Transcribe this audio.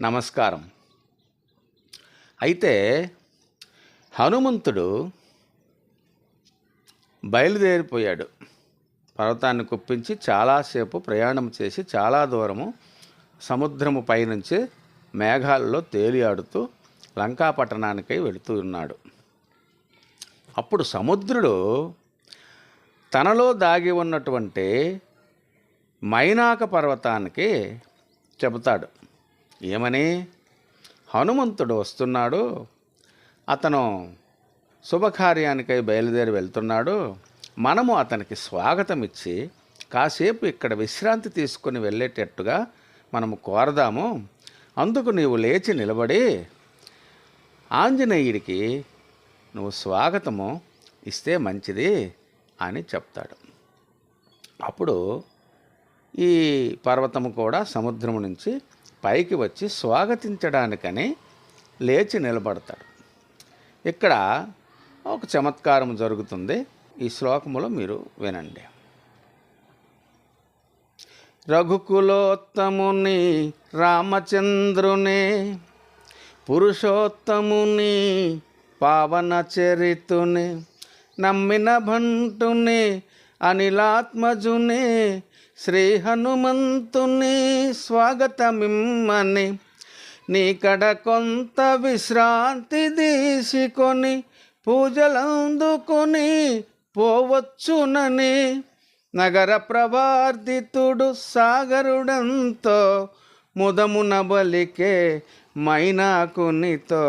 నమస్కారం. అయితే హనుమంతుడు బయలుదేరిపోయాడు. పర్వతాన్ని కుప్పించి చాలాసేపు ప్రయాణం చేసి చాలా దూరము సముద్రము పైనుంచి మేఘాల్లో తేలియాడుతూ లంకా పట్టణానికై వెళుతూ ఉన్నాడు. అప్పుడు సముద్రుడు తనలో దాగి ఉన్నటువంటి మైనాక పర్వతానికి చెబుతాడు. ఏమని? హనుమంతుడు వస్తున్నాడు. అతను శుభకార్యానికై బయలుదేరి వెళ్తున్నాడు. మనము అతనికి స్వాగతం ఇచ్చి కాసేపు ఇక్కడ విశ్రాంతి తీసుకుని వెళ్ళేటట్టుగా మనము కోరదాము. అందుకు నీవు లేచి నిలబడి ఆంజనేయుడికి నువ్వు స్వాగతము ఇస్తే మంచిది అని చెప్తాడు. అప్పుడు ఈ పర్వతము కూడా సముద్రము నుంచి పైకి వచ్చి స్వాగతించడానికని లేచి నిలబడతాడు. ఇక్కడ ఒక చమత్కారం జరుగుతుంది. ఈ శ్లోకములో మీరు వినండి. రఘుకులోత్తముని రామచంద్రుని పురుషోత్తముని పావన చరితుని నమ్మిన భంటుని అనిలాత్మజుని శ్రీ హనుమంతుని స్వాగతమిమ్మని. నీకడ కొంత విశ్రాంతి తీసుకొని పూజలందుకొని పోవచ్చునని. నగర ప్రవర్తితుడు సాగరుడంతో ముదమున బలికే మైనాకునితో.